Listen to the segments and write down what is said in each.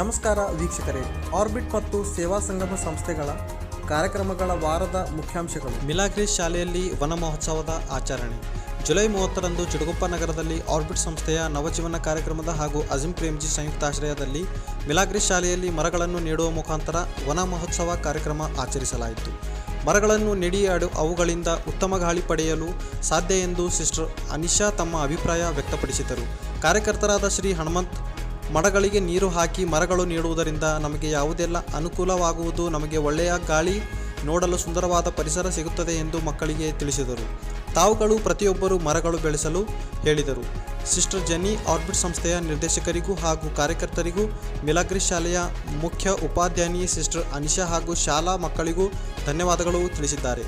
ನಮಸ್ಕಾರ ವೀಕ್ಷಕರೇ. ಆರ್ಬಿಟ್ ಮತ್ತು ಸೇವಾ ಸಂಗಮ ಸಂಸ್ಥೆಗಳ ಕಾರ್ಯಕ್ರಮಗಳ ವಾರದ ಮುಖ್ಯಾಂಶಗಳು. ಮಿಲಾಗ್ರಿ ಶಾಲೆಯಲ್ಲಿ ವನ ಮಹೋತ್ಸವದ ಆಚರಣೆ. ಜುಲೈ ಮೂವತ್ತರಂದು ಚಿಡುಗುಪ್ಪ ನಗರದಲ್ಲಿ ಆರ್ಬಿಟ್ ಸಂಸ್ಥೆಯ ನವಜೀವನ ಕಾರ್ಯಕ್ರಮದ ಹಾಗೂ ಅಜಿಂ ಪ್ರೇಮ್ಜಿ ಸಂಯುಕ್ತಾಶ್ರಯದಲ್ಲಿ ಮಿಲಾಗ್ರಿ ಶಾಲೆಯಲ್ಲಿ ಮರಗಳನ್ನು ನೀಡುವ ಮುಖಾಂತರ ವನ ಮಹೋತ್ಸವ ಕಾರ್ಯಕ್ರಮ ಆಚರಿಸಲಾಯಿತು. ಮರಗಳನ್ನು ನೆಡಿಯಾಡು ಅವುಗಳಿಂದ ಉತ್ತಮ ಗಾಳಿ ಪಡೆಯಲು ಸಾಧ್ಯ ಎಂದು ಸಿಸ್ಟರ್ ಅನಿಶಾ ತಮ್ಮ ಅಭಿಪ್ರಾಯ ವ್ಯಕ್ತಪಡಿಸಿದರು. ಕಾರ್ಯಕರ್ತರಾದ ಶ್ರೀ ಹನುಮಂತ್ ಮರಗಳಿಗೆ ನೀರು ಹಾಕಿ ಮರಗಳು ನೀಡುವುದರಿಂದ ನಮಗೆ ಯಾವುದೆಲ್ಲ ಅನುಕೂಲವಾಗುವುದು, ನಮಗೆ ಒಳ್ಳೆಯ ಗಾಳಿ ನೋಡಲು ಸುಂದರವಾದ ಪರಿಸರ ಸಿಗುತ್ತದೆ ಎಂದು ಮಕ್ಕಳಿಗೆ ತಿಳಿಸಿದರು. ತಾವುಗಳು ಪ್ರತಿಯೊಬ್ಬರು ಮರಗಳು ಬೆಳೆಸಲು ಹೇಳಿದರು. ಸಿಸ್ಟರ್ ಜೆನ್ನಿ ಆರ್ಬಿಟ್ ಸಂಸ್ಥೆಯ ನಿರ್ದೇಶಕರಿಗೂ ಹಾಗೂ ಕಾರ್ಯಕರ್ತರಿಗೂ ಮಿಲಾಗ್ರಿ ಶಾಲೆಯ ಮುಖ್ಯ ಉಪಾಧ್ಯಾಯಿನಿ ಸಿಸ್ಟರ್ ಅನಿಶಾ ಹಾಗೂ ಶಾಲಾ ಮಕ್ಕಳಿಗೂ ಧನ್ಯವಾದಗಳು ತಿಳಿಸಿದ್ದಾರೆ.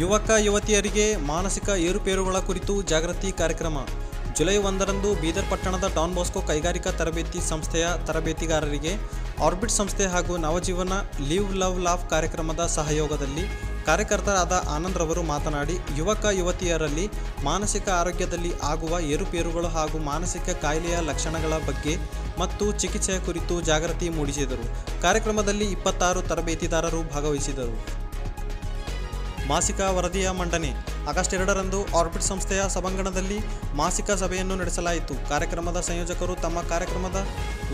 ಯುವಕ, ಯುವತಿಯರಿಗೆ ಮಾನಸಿಕ ಏರುಪೇರುಗಳ ಕುರಿತು ಜಾಗೃತಿ ಕಾರ್ಯಕ್ರಮ. ಜುಲೈ ಒಂದರಂದು ಬೀದರ್ ಪಟ್ಟಣದ ಡಾನ್ ಬಾಸ್ಕೋ ಕೈಗಾರಿಕಾ ತರಬೇತಿ ಸಂಸ್ಥೆಯ ತರಬೇತಿಗಾರರಿಗೆ ಆರ್ಬಿಟ್ ಸಂಸ್ಥೆ ಹಾಗೂ ನವಜೀವನ ಲಿವ್ ಲವ್ ಲಾಫ್ ಕಾರ್ಯಕ್ರಮದ ಸಹಯೋಗದಲ್ಲಿ ಕಾರ್ಯಕರ್ತರಾದ ಆನಂದ್ ರವರು ಮಾತನಾಡಿ, ಯುವಕ ಯುವತಿಯರಲ್ಲಿ ಮಾನಸಿಕ ಆರೋಗ್ಯದಲ್ಲಿ ಆಗುವ ಏರುಪೇರುಗಳು ಹಾಗೂ ಮಾನಸಿಕ ಕಾಯಿಲೆಯ ಲಕ್ಷಣಗಳ ಬಗ್ಗೆ ಮತ್ತು ಚಿಕಿತ್ಸೆಯ ಕುರಿತು ಜಾಗೃತಿ ಮೂಡಿಸಿದರು. ಕಾರ್ಯಕ್ರಮದಲ್ಲಿ ಇಪ್ಪತ್ತಾರು ತರಬೇತಿದಾರರು ಭಾಗವಹಿಸಿದರು. ಮಾಸಿಕ ವರದಿಯ ಮಂಡನೆ. ಆಗಸ್ಟ್ ಎರಡರಂದು ಆರ್ಬಿಟ್ ಸಂಸ್ಥೆಯ ಸಭಾಂಗಣದಲ್ಲಿ ಮಾಸಿಕ ಸಭೆಯನ್ನು ನಡೆಸಲಾಯಿತು. ಕಾರ್ಯಕ್ರಮದ ಸಂಯೋಜಕರು ತಮ್ಮ ಕಾರ್ಯಕ್ರಮದ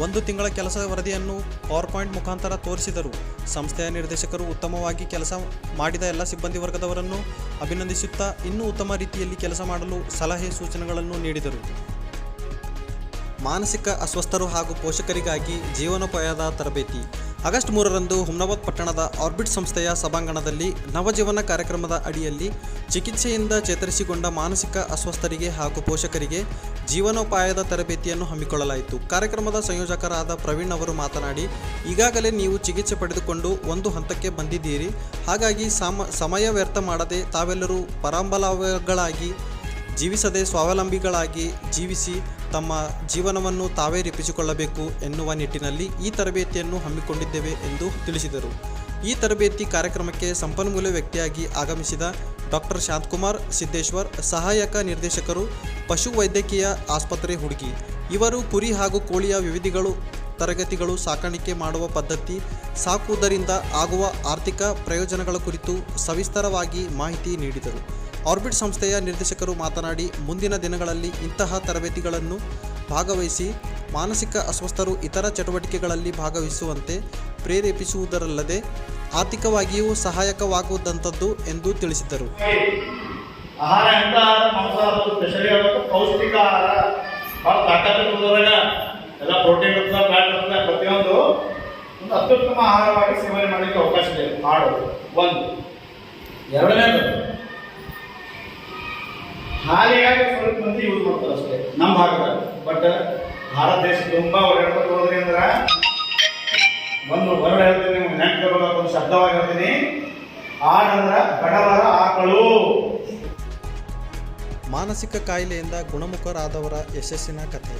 ಒಂದು ತಿಂಗಳ ಕೆಲಸ ವರದಿಯನ್ನು ಪವರ್ ಪಾಯಿಂಟ್ ಮುಖಾಂತರ ತೋರಿಸಿದರು. ಸಂಸ್ಥೆಯ ನಿರ್ದೇಶಕರು ಉತ್ತಮವಾಗಿ ಕೆಲಸ ಮಾಡಿದ ಎಲ್ಲ ಸಿಬ್ಬಂದಿ ವರ್ಗದವರನ್ನು ಅಭಿನಂದಿಸುತ್ತಾ ಇನ್ನೂ ಉತ್ತಮ ರೀತಿಯಲ್ಲಿ ಕೆಲಸ ಮಾಡಲು ಸಲಹೆ ಸೂಚನೆಗಳನ್ನು ನೀಡಿದರು. ಮಾನಸಿಕ ಅಸ್ವಸ್ಥರು ಹಾಗೂ ಪೋಷಕರಿಗಾಗಿ ಜೀವನೋಪಾಯದ ತರಬೇತಿ. ಆಗಸ್ಟ್ ಮೂರರಂದು ಹುಮ್ನಾಬಾದ್ ಪಟ್ಟಣದ ಆರ್ಬಿಟ್ ಸಂಸ್ಥೆಯ ಸಭಾಂಗಣದಲ್ಲಿ ನವಜೀವನ ಕಾರ್ಯಕ್ರಮದ ಅಡಿಯಲ್ಲಿ ಚಿಕಿತ್ಸೆಯಿಂದ ಚೇತರಿಸಿಕೊಂಡ ಮಾನಸಿಕ ಅಸ್ವಸ್ಥರಿಗೆ ಹಾಗೂ ಪೋಷಕರಿಗೆ ಜೀವನೋಪಾಯದ ತರಬೇತಿಯನ್ನು ಹಮ್ಮಿಕೊಳ್ಳಲಾಯಿತು. ಕಾರ್ಯಕ್ರಮದ ಸಂಯೋಜಕರಾದ ಪ್ರವೀಣ್ ಅವರು ಮಾತನಾಡಿ, ಈಗಾಗಲೇ ನೀವು ಚಿಕಿತ್ಸೆ ಪಡೆದುಕೊಂಡು ಒಂದು ಹಂತಕ್ಕೆ ಬಂದಿದ್ದೀರಿ. ಹಾಗಾಗಿ ಸಮ, ಸಮಯ ವ್ಯರ್ಥ ಮಾಡದೆ ತಾವೆಲ್ಲರೂ ಪರಾಂಬಲಗಳಾಗಿ ಜೀವಿಸದೆ ಸ್ವಾವಲಂಬಿಗಳಾಗಿ ಜೀವಿಸಿ ತಮ್ಮ ಜೀವನವನ್ನು ತಾವೇ ರೂಪಿಸಿಕೊಳ್ಳಬೇಕು ಎನ್ನುವ ನಿಟ್ಟಿನಲ್ಲಿ ಈ ತರಬೇತಿಯನ್ನು ಹಮ್ಮಿಕೊಂಡಿದ್ದೇವೆ ಎಂದು ತಿಳಿಸಿದರು. ಈ ತರಬೇತಿ ಕಾರ್ಯಕ್ರಮಕ್ಕೆ ಸಂಪನ್ಮೂಲ ವ್ಯಕ್ತಿಯಾಗಿ ಆಗಮಿಸಿದ ಡಾಕ್ಟರ್ ಶಾಂತಕುಮಾರ್ ಸಿದ್ದೇಶ್ವರ್, ಸಹಾಯಕ ನಿರ್ದೇಶಕರು, ಪಶು ವೈದ್ಯಕೀಯ ಆಸ್ಪತ್ರೆ ಹುಡುಗಿ, ಇವರು ಕುರಿ ಹಾಗೂ ಕೋಳಿಯ ವಿವಿಧಿಗಳು, ತರಗತಿಗಳು ಸಾಕಾಣಿಕೆ ಮಾಡುವ ಪದ್ಧತಿ, ಸಾಕುವುದರಿಂದ ಆಗುವ ಆರ್ಥಿಕ ಪ್ರಯೋಜನಗಳ ಕುರಿತು ಸವಿಸ್ತರವಾಗಿ ಮಾಹಿತಿ ನೀಡಿದರು. ಆರ್ಬಿಟ್ ಸಂಸ್ಥೆಯ ನಿರ್ದೇಶಕರು ಮಾತನಾಡಿ, ಮುಂದಿನ ದಿನಗಳಲ್ಲಿ ಇಂತಹ ತರಬೇತಿಗಳನ್ನು ಭಾಗವಹಿಸಿ ಮಾನಸಿಕ ಅಸ್ವಸ್ಥರು ಇತರ ಚಟುವಟಿಕೆಗಳಲ್ಲಿ ಭಾಗವಹಿಸುವಂತೆ ಪ್ರೇರೇಪಿಸುವುದರಲ್ಲದೆ ಆರ್ಥಿಕವಾಗಿಯೂ ಸಹಾಯಕವಾಗುವುದಂಥದ್ದು ಎಂದು ತಿಳಿಸಿದರು. ಆಹಾರ ಎಂತ ಪೌಷ್ಟಿಕ ಆಹಾರ. ಎಲ್ಲ ಪ್ರೋಟೀನ್ ಪ್ರತಿಯೊಂದು ಒಂದು ಅತ್ಯುತ್ತಮ ಆಹಾರವಾಗಿ ಸೇವನೆ ಮಾಡಲಿಕ್ಕೆ ಅವಕಾಶ ಇದೆ. ಮಾಡೋದು ಒಂದು. ಎರಡನೇದು ಹಾಲಿಗಾಗಿ ಸ್ವಲ್ಪ ಮಂದಿ ಯೂಸ್ ಮಾಡ್ತಾರೆ ಅಷ್ಟೇ ನಮ್ಮ ಭಾಗದಲ್ಲಿ. ಬಟ್ ಭಾರತ ದೇಶ ತುಂಬಾ ಓಡಾಡ್ಕೊಂಡು ಹೋದ್ರಿ ಅಂದ್ರ ಒಂದು ಹೊರಡ ಹೇಳ್ತೀನಿ ನಿಮ್ಗೆ ನೆನಪು ಒಂದು ಶಬ್ದವಾಗಿ ಹೇಳ್ತೀನಿ. ಆಡಂದ್ರ ಬಡವರ ಆಕಳು. ಮಾನಸಿಕ ಕಾಯಿಲೆಯಿಂದ ಗುಣಮುಖರಾದವರ ಯಶಸ್ಸಿನ ಕಥೆ.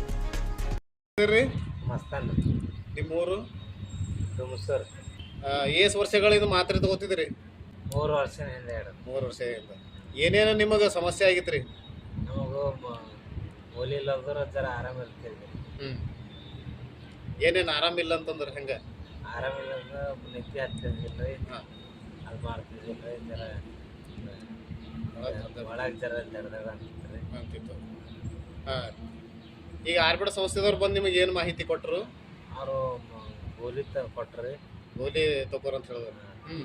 ರೀ? ಮಸ್ತಾನ್ ನಿಮ್ಮೂರು? ಸರ್ ಏಸ್ ವರ್ಷಗಳಿಂದ ಮಾತ್ರೆ ತಗೋತಿದ್ರಿ ಮೂರು ವರ್ಷ ಹಿಂದೆ ಹೇಳು ಮೂರು ವರ್ಷದಿಂದ. ಏನೇನು ನಿಮಗೆ ಸಮಸ್ಯೆ ಆಗಿತ್ತು ರೀ ನಮಗೂ ಜರ ಆರಾಮ ಇರ್ತಿದ್ವಿ ಹ್ಞೂ ಏನೇನು ಆರಾಮಿಲ್ಲ ಅಂತಂದ್ರೆ ಹೆಂಗೆ? ಅಂದ್ರೆ ನಿತ್ಯ ಹತ್ತಿದ್ದಿಲ್ಲ ರೀ ಹಾಂ. ಅದು ಮಾಡ್ತಿದ್ದಿಲ್ಲ ರೀ ಜರ ಒಳಗೆ ಜರ ಜರದಾಗ ಅಂತಿತ್ತು ರೀ ಅಂತಿತ್ತು ಹಾಂ. ಈಗ ಆರ್ಬಿಡ ಸಂಸ್ಥೆದವ್ರು ಬಂದು ನಿಮಗೆ ಏನು ಮಾಹಿತಿ ಕೊಟ್ಟರು ಅವರು ಗೋಲಿ ತ ಕೊಟ್ರಿ ಗೋಲಿ ತಗೋರಂತ ಅಂತ ಹೇಳಿದ್ರು. ಹ್ಞೂ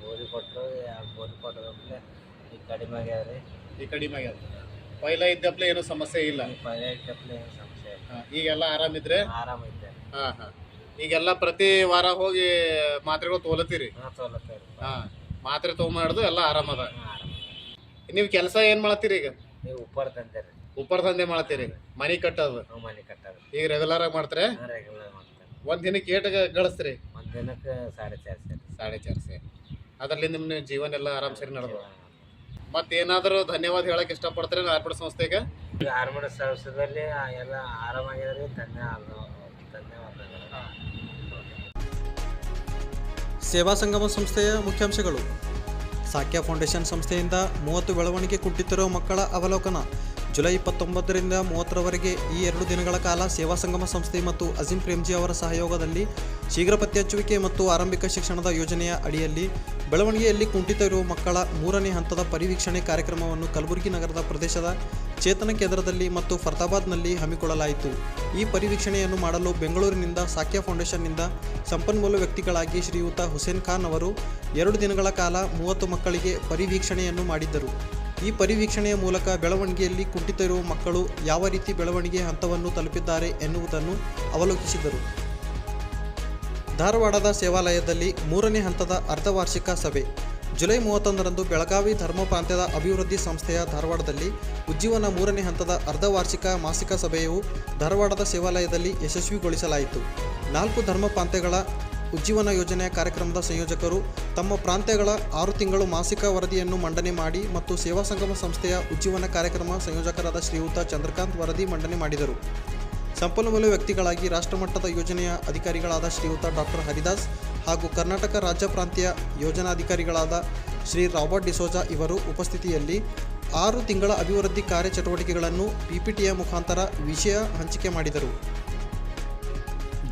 ಗೋಲಿ ಕೊಟ್ಟರು ಗೋಲಿ ಕೊಟ್ಟರೆ ಈಗ ಕಡಿಮೆ ಈ ಕಡಿಮೆ ಆಗ್ಯದ ಪೈಲ ಇದ್ದಪ್ಲೆ ಏನೂ ಸಮಸ್ಯೆ ಇಲ್ಲ. ಪದೇ ಇಟ್ಟಪ್ಲೆ ಏನು ಸಮಸ್ಯೆ ಇಲ್ಲ. ಹಾಂ ಈಗೆಲ್ಲ ಆರಾಮಿದ್ರೆ ಆರಾಮ ಐತೆ ಹಾಂ ಹಾಂ. ಈಗೆಲ್ಲ ಪ್ರತಿ ವಾರ ಹೋಗಿ ಮಾತ್ರೆಗಳು ತೋಲತ್ತೀರಿ ಹಾಂ ರೀ ಮಾತ್ರೆ ತೊಗೊಂಬಾರ್ದು ಎಲ್ಲ ಆರಾಮದ ಅದ. ಆರಾಮ ನೀವು ಕೆಲಸ ಏನು ಮಾಡತ್ತೀರಿ ಈಗ? ನೀವು ಉಪ್ಪರ್ ತಂದೆ ರೀ. ಉಪ್ಪರ್ ದಂಧೆ ಮಾಡ್ತೀರಿ. ಮನಿ ಕಟ್ಟೋದು. ನಾವು ಮನೆ ಕಟ್ಟೋದು. ಈಗ ರೆಗ್ಯುಲರ್ ಆಗಿ ಮಾಡ್ತಾರೆ? ಹಾಂ ರೆಗ್ಯುಲರ್ ಮಾಡ್ತಾರೆ ಒಂದ್ ದಿನಕ್ಕೆ ಏಟ ಗಳಿಸ್ತೀರಿ? ಒಂದು ದಿನಕ್ಕೆ ಸಾಡೆ ಚಾರ್ ಸಾಡೆ ಚಾರ್ ಅದರಲ್ಲಿ ನಿಮ್ಮ ಜೀವನ ಎಲ್ಲ ಆರಾಮ್ ಸರಿ ನಡೆದು. ಮತ್ತೇನಾದರೂ ಧನ್ಯವಾದ ಹೇಳಕ್ ಇಷ್ಟಪಡ್ತಾರೆ ಆರ್ಬಿಡ ಸಂಸ್ಥೆಗೆ? ಆರ್ಮಡ ಸಂಸ್ಥೆಯಲ್ಲಿ ಎಲ್ಲ ಆರಾಮಾಗಿದ್ದಾರೆ ಧನ್ಯವಾದ ಧನ್ಯವಾದಗಳು. ಸೇವಾ ಸಂಗಮ ಸಂಸ್ಥೆಯ ಮುಖ್ಯಾಂಶಗಳು. ಸಾಕ್ಯ ಫೌಂಡೇಶನ್ ಸಂಸ್ಥೆಯಿಂದ ಮೂವತ್ತು ಬೆಳವಣಿಗೆ ಕುಟ್ಟಿತ್ತಿರುವ ಮಕ್ಕಳ ಅವಲೋಕನ ಜುಲೈ ಇಪ್ಪತ್ತೊಂಬತ್ತರಿಂದ ಮೂವತ್ತರವರೆಗೆ ಈ ಎರಡು ದಿನಗಳ ಕಾಲ ಸೇವಾ ಸಂಗಮ ಸಂಸ್ಥೆ ಮತ್ತು ಅಜಿಂ ಪ್ರೇಮ್ಜಿ ಅವರ ಸಹಯೋಗದಲ್ಲಿ ಶೀಘ್ರ ಪತ್ತೆ ಹಚ್ಚುವಿಕೆ ಮತ್ತು ಆರಂಭಿಕ ಶಿಕ್ಷಣದ ಯೋಜನೆಯ ಅಡಿಯಲ್ಲಿ ಬೆಳವಣಿಗೆಯಲ್ಲಿ ಕುಂಠಿತ ಇರುವ ಮಕ್ಕಳ ಮೂರನೇ ಹಂತದ ಪರಿವೀಕ್ಷಣೆ ಕಾರ್ಯಕ್ರಮವನ್ನು ಕಲಬುರಗಿ ನಗರದ ಪ್ರದೇಶದ ಚೇತನ ಕೇಂದ್ರದಲ್ಲಿ ಮತ್ತು ಫರ್ತಾಬಾದ್ನಲ್ಲಿ ಹಮ್ಮಿಕೊಳ್ಳಲಾಯಿತು. ಈ ಪರಿವೀಕ್ಷಣೆಯನ್ನು ಮಾಡಲು ಬೆಂಗಳೂರಿನಿಂದ ಸಾಕ್ಯ ಫೌಂಡೇಶನ್ನಿಂದ ಸಂಪನ್ಮೂಲ ವ್ಯಕ್ತಿಗಳಾಗಿ ಶ್ರೀಯುತ ಹುಸೇನ್ ಖಾನ್ ಅವರು ಎರಡು ದಿನಗಳ ಕಾಲ ಮೂವತ್ತು ಮಕ್ಕಳಿಗೆ ಪರಿವೀಕ್ಷಣೆಯನ್ನು ಮಾಡಿದ್ದರು. ಈ ಪರಿವೀಕ್ಷಣೆಯ ಮೂಲಕ ಬೆಳವಣಿಗೆಯಲ್ಲಿ ಕುಂಠಿತ ಇರುವ ಮಕ್ಕಳು ಯಾವ ರೀತಿ ಬೆಳವಣಿಗೆ ಹಂತವನ್ನು ತಲುಪಿದ್ದಾರೆ ಎನ್ನುವುದನ್ನು ಅವಲೋಕಿಸಿದರು. ಧಾರವಾಡದ ಸೇವಾಲಯದಲ್ಲಿ ಮೂರನೇ ಹಂತದ ಅರ್ಧವಾರ್ಷಿಕ ಸಭೆ. ಜುಲೈ ಮೂವತ್ತೊಂದರಂದು ಬೆಳಗಾವಿ ಧರ್ಮ ಪ್ರಾಂತ್ಯದ ಅಭಿವೃದ್ಧಿ ಸಂಸ್ಥೆಯ ಧಾರವಾಡದಲ್ಲಿ ಉಜ್ಜೀವನ ಮೂರನೇ ಹಂತದ ಅರ್ಧವಾರ್ಷಿಕ ಮಾಸಿಕ ಸಭೆಯು ಧಾರವಾಡದ ಸೇವಾಲಯದಲ್ಲಿ ಯಶಸ್ವಿಗೊಳಿಸಲಾಯಿತು. ನಾಲ್ಕು ಧರ್ಮ ಪ್ರಾಂತ್ಯಗಳ ಉಜ್ಜೀವನ ಯೋಜನೆಯ ಕಾರ್ಯಕ್ರಮದ ಸಂಯೋಜಕರು ತಮ್ಮ ಪ್ರಾಂತ್ಯಗಳ ಆರು ತಿಂಗಳು ಮಾಸಿಕ ವರದಿಯನ್ನು ಮಂಡನೆ ಮಾಡಿ ಮತ್ತು ಸೇವಾ ಸಂಗಮ ಸಂಸ್ಥೆಯ ಉಜ್ಜೀವನ ಕಾರ್ಯಕ್ರಮ ಸಂಯೋಜಕರಾದ ಶ್ರೀಯುತ ಚಂದ್ರಕಾಂತ್ ವರದಿ ಮಂಡನೆ ಮಾಡಿದರು. ಸಂಪನ್ಮೂಲ ವ್ಯಕ್ತಿಗಳಾಗಿ ರಾಷ್ಟ್ರಮಟ್ಟದ ಯೋಜನೆಯ ಅಧಿಕಾರಿಗಳಾದ ಶ್ರೀಯುತ ಡಾಕ್ಟರ್ ಹರಿದಾಸ್ ಹಾಗೂ ಕರ್ನಾಟಕ ರಾಜ್ಯ ಪ್ರಾಂತ್ಯ ಯೋಜನಾಧಿಕಾರಿಗಳಾದ ಶ್ರೀ ರಾಬರ್ಟ್ ಡಿಸೋಜಾ ಇವರು ಉಪಸ್ಥಿತಿಯಲ್ಲಿ ಆರು ತಿಂಗಳ ಅಭಿವೃದ್ಧಿ ಕಾರ್ಯಚಟುವಟಿಕೆಗಳನ್ನು ಪಿಪಿಟಿಯ ಮುಖಾಂತರ ವಿಷಯ ಹಂಚಿಕೆ ಮಾಡಿದರು.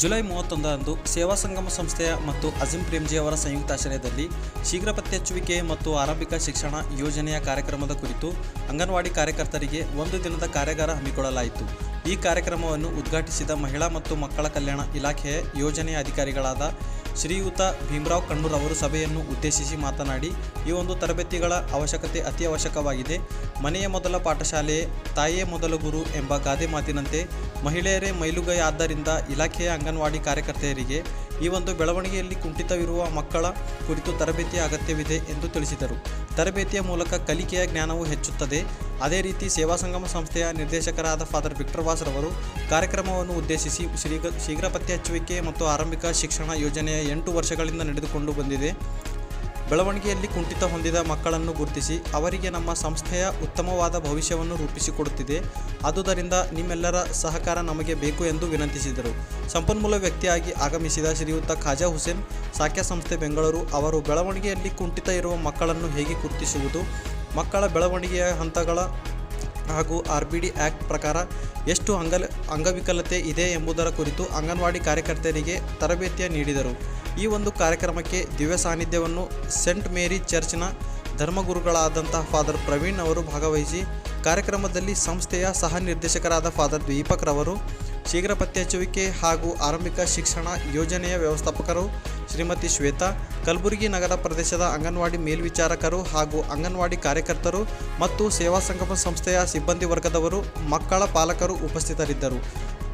ಜುಲೈ ಮೂವತ್ತೊಂದರಂದು ಸೇವಾ ಸಂಗಮ ಸಂಸ್ಥೆಯ ಮತ್ತು ಅಜಿಂ ಪ್ರೇಮ್ಜಿ ಅವರ ಸಂಯುಕ್ತಾಶ್ರಯದಲ್ಲಿ ಶೀಘ್ರ ಪತ್ತೆ ಹಚ್ಚುವಿಕೆ ಮತ್ತು ಆರಂಭಿಕ ಶಿಕ್ಷಣ ಯೋಜನೆಯ ಕಾರ್ಯಕ್ರಮದ ಕುರಿತು ಅಂಗನವಾಡಿ ಕಾರ್ಯಕರ್ತರಿಗೆ ಒಂದು ದಿನದ ಕಾರ್ಯಾಗಾರ ಹಮ್ಮಿಕೊಳ್ಳಲಾಯಿತು. ಈ ಕಾರ್ಯಕ್ರಮವನ್ನು ಉದ್ಘಾಟಿಸಿದ ಮಹಿಳಾ ಮತ್ತು ಮಕ್ಕಳ ಕಲ್ಯಾಣ ಇಲಾಖೆಯ ಯೋಜನೆಯ ಅಧಿಕಾರಿಗಳಾದ ಶ್ರೀಯುತ ಭೀಮರಾವ್ ಕಣ್ಣೂರ್ ಅವರು ಸಭೆಯನ್ನು ಉದ್ದೇಶಿಸಿ ಮಾತನಾಡಿ, ಈ ಒಂದು ತರಬೇತಿಗಳ ಅವಶ್ಯಕತೆ ಅತಿ ಅವಶ್ಯಕವಾಗಿದೆ. ಮನೆಯ ಮೊದಲ ಪಾಠಶಾಲೆಯೇ ತಾಯಿಯೇ ಮೊದಲ ಗುರು ಎಂಬ ಗಾದೆ ಮಾತಿನಂತೆ ಮಹಿಳೆಯರೇ ಮೈಲುಗೈ ಆದ್ದರಿಂದ ಇಲಾಖೆಯ ಅಂಗನವಾಡಿ ಕಾರ್ಯಕರ್ತೆಯರಿಗೆ ಈ ಒಂದು ಬೆಳವಣಿಗೆಯಲ್ಲಿ ಕುಂಠಿತವಿರುವ ಮಕ್ಕಳ ಕುರಿತು ತರಬೇತಿಯ ಅಗತ್ಯವಿದೆ ಎಂದು ತಿಳಿಸಿದರು. ತರಬೇತಿಯ ಮೂಲಕ ಕಲಿಕೆಯ ಜ್ಞಾನವು ಹೆಚ್ಚುತ್ತದೆ. ಅದೇ ರೀತಿ ಸೇವಾ ಸಂಗಮ ಸಂಸ್ಥೆಯ ನಿರ್ದೇಶಕರಾದ ಫಾದರ್ ವಿಕ್ಟರ್ ವಾಸ್ ರವರು ಕಾರ್ಯಕ್ರಮವನ್ನು ಉದ್ದೇಶಿಸಿ ಶೀಘ್ರ ಶೀಘ್ರ ಪತ್ತೆ ಹಚ್ಚುವಿಕೆ ಮತ್ತು ಆರಂಭಿಕ ಶಿಕ್ಷಣ ಯೋಜನೆಯ ಎಂಟು ವರ್ಷಗಳಿಂದ ನಡೆದುಕೊಂಡು ಬಂದಿದೆ. ಬೆಳವಣಿಗೆಯಲ್ಲಿ ಕುಂಠಿತ ಹೊಂದಿದ ಮಕ್ಕಳನ್ನು ಗುರುತಿಸಿ ಅವರಿಗೆ ನಮ್ಮ ಸಂಸ್ಥೆಯ ಉತ್ತಮವಾದ ಭವಿಷ್ಯವನ್ನು ರೂಪಿಸಿಕೊಡುತ್ತಿದೆ. ಆದುದರಿಂದ ನಿಮ್ಮೆಲ್ಲರ ಸಹಕಾರ ನಮಗೆ ಬೇಕು ಎಂದು ವಿನಂತಿಸಿದರು. ಸಂಪನ್ಮೂಲ ವ್ಯಕ್ತಿಯಾಗಿ ಆಗಮಿಸಿದ ಶ್ರೀಯುತ ಖಾಜಾ ಹುಸೇನ್ ಸಾಕ್ಯ ಸಂಸ್ಥೆ ಬೆಂಗಳೂರು ಅವರು ಬೆಳವಣಿಗೆಯಲ್ಲಿ ಕುಂಠಿತ ಇರುವ ಮಕ್ಕಳನ್ನು ಹೇಗೆ ಗುರುತಿಸುವುದು ಮಕ್ಕಳ ಬೆಳವಣಿಗೆಯ ಹಂತಗಳ ಹಾಗೂ ಆರ್ ಬಿ ಡಿ ಆ್ಯಕ್ಟ್ ಪ್ರಕಾರ ಎಷ್ಟು ಅಂಗಲ್, ಅಂಗವಿಕಲತೆ ಇದೆ ಎಂಬುದರ ಕುರಿತು ಅಂಗನವಾಡಿ ಕಾರ್ಯಕರ್ತರಿಗೆ ತರಬೇತಿಯ ನೀಡಿದರು. ಈ ಒಂದು ಕಾರ್ಯಕ್ರಮಕ್ಕೆ ದಿವ್ಯ ಸಾನ್ನಿಧ್ಯವನ್ನು ಸೆಂಟ್ ಮೇರಿ ಚರ್ಚ್ನ ಧರ್ಮಗುರುಗಳಾದಂತಹ ಫಾದರ್ ಪ್ರವೀಣ್ ಅವರು ಭಾಗವಹಿಸಿ, ಕಾರ್ಯಕ್ರಮದಲ್ಲಿ ಸಂಸ್ಥೆಯ ಸಹ ನಿರ್ದೇಶಕರಾದ ಫಾದರ್ ದೀಪಕ್ ರವರು ಶೀಘ್ರ ಪತ್ತೆ ಹಚ್ಚುವಿಕೆ ಹಾಗೂ ಆರಂಭಿಕ ಶಿಕ್ಷಣ ಯೋಜನೆಯ ವ್ಯವಸ್ಥಾಪಕರು ಶ್ರೀಮತಿ ಶ್ವೇತಾ, ಕಲಬುರಗಿ ನಗರ ಪ್ರದೇಶದ ಅಂಗನವಾಡಿ ಮೇಲ್ವಿಚಾರಕರು ಹಾಗೂ ಅಂಗನವಾಡಿ ಕಾರ್ಯಕರ್ತರು ಮತ್ತು ಸೇವಾ ಸಂಗಮ ಸಂಸ್ಥೆಯ ಸಿಬ್ಬಂದಿ ವರ್ಗದವರು, ಮಕ್ಕಳ ಪಾಲಕರು ಉಪಸ್ಥಿತರಿದ್ದರು.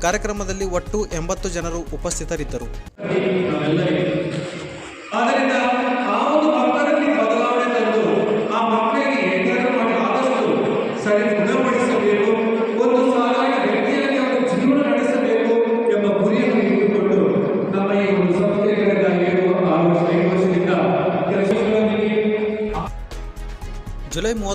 ಕಾರ್ಯಕ್ರಮದಲ್ಲಿ ಒಟ್ಟು ಎಂಬತ್ತು ಜನರು ಉಪಸ್ಥಿತರಿದ್ದರು.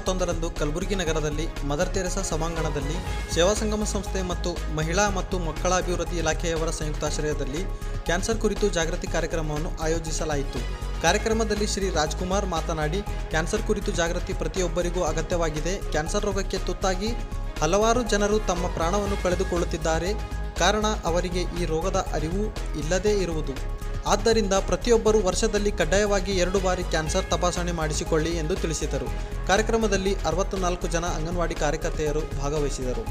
ಜುಲೈ ಮೂವತ್ತೊಂದರಂದು ಕಲಬುರಗಿ ನಗರದಲ್ಲಿ ಮದರ್ ತೆರೆಸಾ ಸಭಾಂಗಣದಲ್ಲಿ ಸೇವಾ ಸಂಗಮ ಸಂಸ್ಥೆ ಮತ್ತು ಮಹಿಳಾ ಮತ್ತು ಮಕ್ಕಳ ಅಭಿವೃದ್ಧಿ ಇಲಾಖೆಯವರ ಸಂಯುಕ್ತಾಶ್ರಯದಲ್ಲಿ ಕ್ಯಾನ್ಸರ್ ಕುರಿತು ಜಾಗೃತಿ ಕಾರ್ಯಕ್ರಮವನ್ನು ಆಯೋಜಿಸಲಾಯಿತು. ಕಾರ್ಯಕ್ರಮದಲ್ಲಿ ಶ್ರೀ ರಾಜ್ಕುಮಾರ್ ಮಾತನಾಡಿ, ಕ್ಯಾನ್ಸರ್ ಕುರಿತು ಜಾಗೃತಿ ಪ್ರತಿಯೊಬ್ಬರಿಗೂ ಅಗತ್ಯವಾಗಿದೆ. ಕ್ಯಾನ್ಸರ್ ರೋಗಕ್ಕೆ ತುತ್ತಾಗಿ ಹಲವಾರು ಜನರು ತಮ್ಮ ಪ್ರಾಣವನ್ನು ಕಳೆದುಕೊಳ್ಳುತ್ತಿದ್ದಾರೆ. ಕಾರಣ, ಅವರಿಗೆ ಈ ರೋಗದ ಅರಿವು ಇಲ್ಲದೇ ಇರುವುದು. ಆದ್ದರಿಂದ ಪ್ರತಿಯೊಬ್ಬರು ವರ್ಷದಲ್ಲಿ ಕಡ್ಡಾಯವಾಗಿ ಎರಡು ಬಾರಿ ಕ್ಯಾನ್ಸರ್ ತಪಾಸಣೆ ಮಾಡಿಸಿಕೊಳ್ಳಿ ಎಂದು ತಿಳಿಸಿದರು. ಕಾರ್ಯಕ್ರಮದಲ್ಲಿ ಅರವತ್ತು ನಾಲ್ಕು ಜನ ಅಂಗನವಾಡಿ ಕಾರ್ಯಕರ್ತೆಯರು ಭಾಗವಹಿಸಿದರು.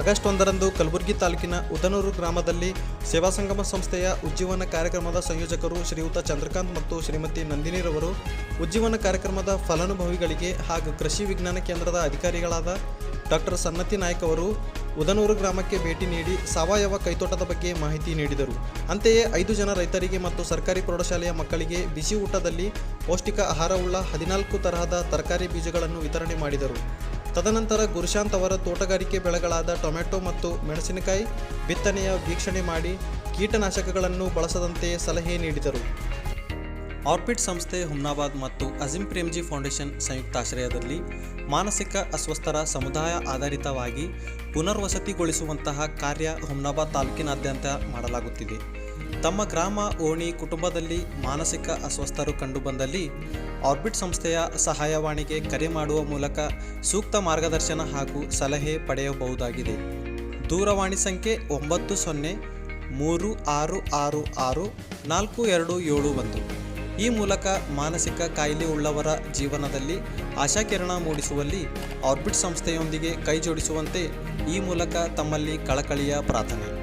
ಆಗಸ್ಟ್ ಒಂದರಂದು ಕಲಬುರಗಿ ತಾಲೂಕಿನ ಉದನೂರು ಗ್ರಾಮದಲ್ಲಿ ಸೇವಾ ಸಂಗಮ ಸಂಸ್ಥೆಯ ಉಜ್ಜೀವನ ಕಾರ್ಯಕ್ರಮದ ಸಂಯೋಜಕರು ಶ್ರೀಯುತ ಚಂದ್ರಕಾಂತ್ ಮತ್ತು ಶ್ರೀಮತಿ ನಂದಿನಿರವರು ಉಜ್ಜೀವನ ಕಾರ್ಯಕ್ರಮದ ಫಲಾನುಭವಿಗಳಿಗೆ ಹಾಗೂ ಕೃಷಿ ವಿಜ್ಞಾನ ಕೇಂದ್ರದ ಅಧಿಕಾರಿಗಳಾದ ಡಾಕ್ಟರ್ ಸನ್ನತಿ ನಾಯ್ಕ್ ಅವರು ಉದನೂರು ಗ್ರಾಮಕ್ಕೆ ಭೇಟಿ ನೀಡಿ ಸಾವಯವ ಕೈತೋಟದ ಬಗ್ಗೆ ಮಾಹಿತಿ ನೀಡಿದರು. ಅಂತೆಯೇ ಐದು ಜನ ರೈತರಿಗೆ ಮತ್ತು ಸರ್ಕಾರಿ ಪ್ರೌಢಶಾಲೆಯ ಮಕ್ಕಳಿಗೆ ಬಿಸಿ ಊಟದಲ್ಲಿ ಪೌಷ್ಟಿಕ ಆಹಾರವುಳ್ಳ ಹದಿನಾಲ್ಕು ತರಹದ ತರಕಾರಿ ಬೀಜಗಳನ್ನು ವಿತರಣೆ ಮಾಡಿದರು. ತದನಂತರ ಗುರುಶಾಂತ್ ಅವರ ತೋಟಗಾರಿಕೆ ಬೆಳೆಗಳಾದ ಟೊಮೆಟೊ ಮತ್ತು ಮೆಣಸಿನಕಾಯಿ ಬಿತ್ತನೆಯ ವೀಕ್ಷಣೆ ಮಾಡಿ ಕೀಟನಾಶಕಗಳನ್ನು ಬಳಸದಂತೆ ಸಲಹೆ ನೀಡಿದರು. ಆರ್ಬಿಟ್ ಸಂಸ್ಥೆ ಹುಮ್ನಾಬಾದ್ ಮತ್ತು ಅಜಿಂ ಪ್ರೇಮ್ಜಿ ಫೌಂಡೇಶನ್ ಸಂಯುಕ್ತಾಶ್ರಯದಲ್ಲಿ ಮಾನಸಿಕ ಅಸ್ವಸ್ಥರ ಸಮುದಾಯ ಆಧಾರಿತವಾಗಿ ಪುನರ್ವಸತಿಗೊಳಿಸುವಂತಹ ಕಾರ್ಯ ಹುಮ್ನಾಬಾದ್ ತಾಲೂಕಿನಾದ್ಯಂತ ಮಾಡಲಾಗುತ್ತಿದೆ. ತಮ್ಮ ಗ್ರಾಮ ಓಣಿ ಕುಟುಂಬದಲ್ಲಿ ಮಾನಸಿಕ ಅಸ್ವಸ್ಥರು ಕಂಡುಬಂದಲ್ಲಿ ಆರ್ಬಿಟ್ ಸಂಸ್ಥೆಯ ಸಹಾಯವಾಣಿಗೆ ಕರೆ ಮಾಡುವ ಮೂಲಕ ಸೂಕ್ತ ಮಾರ್ಗದರ್ಶನ ಹಾಗೂ ಸಲಹೆ ಪಡೆಯಬಹುದಾಗಿದೆ. ದೂರವಾಣಿ ಸಂಖ್ಯೆ ಒಂಬತ್ತು ಸೊನ್ನೆ ಮೂರು ಆರು ಆರು ಆರು ನಾಲ್ಕು ಎರಡು ಏಳು ಒಂದು. ಈ ಮೂಲಕ ಮಾನಸಿಕ ಕಾಯಿಲೆ ಉಳ್ಳವರ ಜೀವನದಲ್ಲಿ ಆಶಾಕಿರಣ ಮೂಡಿಸುವಲ್ಲಿ ಆರ್ಬಿಟ್ ಸಂಸ್ಥೆಯೊಂದಿಗೆ ಕೈಜೋಡಿಸುವಂತೆ ಈ ಮೂಲಕ ತಮ್ಮಲ್ಲಿ ಕಳಕಳಿಯ ಪ್ರಾರ್ಥನೆ.